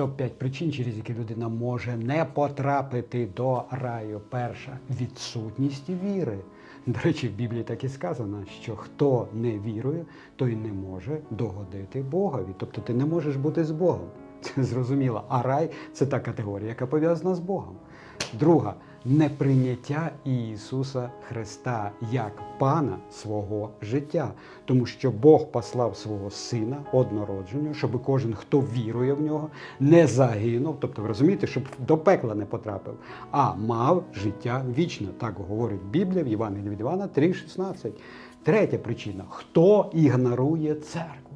Топ-5 причин, через які людина може не потрапити до раю. Перша відсутність віри. До речі, в Біблії так і сказано, що хто не вірує, той не може догодити Богові. Тобто ти не можеш бути з Богом. Це зрозуміло. А рай це та категорія, яка пов'язана з Богом. Друга неприйняття Ісуса Христа як пана свого життя, тому що Бог послав свого сина однородженого, щоб кожен, хто вірує в нього, не загинув, тобто ви розумієте, щоб до пекла не потрапив, а мав життя вічне. Так говорить Біблія в Євангелії від Івана 3,16. Третя причина: хто ігнорує церкву?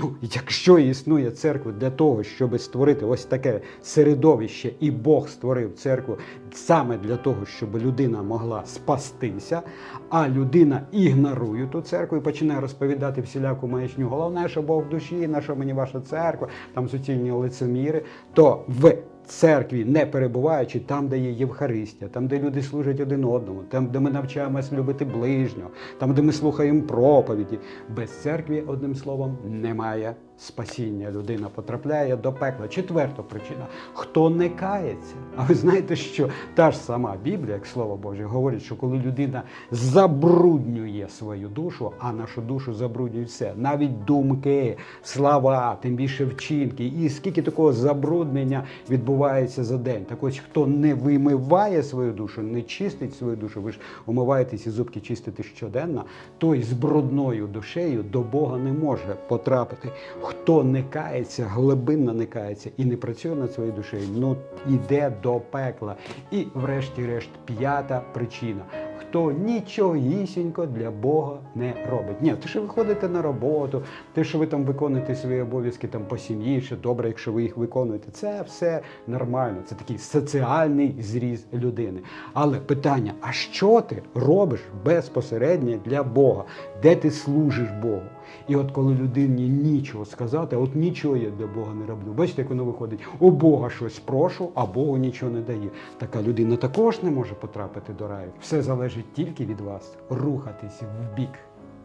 Ну, якщо існує церква для того, щоб створити ось таке середовище, і Бог створив церкву саме для того, щоб людина могла спастися, а людина ігнорує ту церкву і починає розповідати всіляку маячню. Головне, що Бог в душі, на що мені ваша церква, там суцільні лицеміри, то в церкві, не перебуваючи там, де є Євхаристія, там, де люди служать один одному, там, де ми навчаємось любити ближнього, там, де ми слухаємо проповіді. Без церкви, одним словом, немає спасіння. Людина потрапляє до пекла. Четверта причина: хто не кається. А ви знаєте, що та ж сама Біблія, як слово Боже, говорить, що коли людина забруднює свою душу, а нашу душу забруднює все, навіть думки, слова, тим більше вчинки, і скільки такого забруднення відбувається за день. Так ось хто не вимиває свою душу, не чистить свою душу, ви ж умиваєтесь і зубки чистите щоденно, той з брудною душею до Бога не може потрапити. Хто не кається, глибинно не кається і не працює над своєю душею, ну іде до пекла. І, врешті-решт, п'ята причина. Хто нічогісінько для Бога не робить. Ні, те, що ви ходите на роботу, те, що ви там виконуєте свої обов'язки там по сім'ї, ще добре, якщо ви їх виконуєте, це все нормально. Це такий соціальний зріз людини. Але питання: а що ти робиш безпосередньо для Бога? Де ти служиш Богу? І от коли людині нічого сказати, от нічого я для Бога не роблю. Бачите, як воно виходить? У Бога щось прошу, а Богу нічого не дає. Така людина також не може потрапити до раю. Все залежить тільки від вас. Рухатись в бік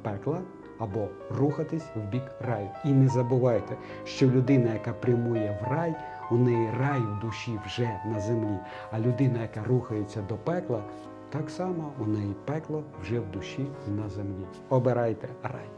пекла або рухатись в бік раю. І не забувайте, що людина, яка прямує в рай, у неї рай в душі вже на землі. А людина, яка рухається до пекла, так само у неї пекло вже в душі на землі. Обирайте рай.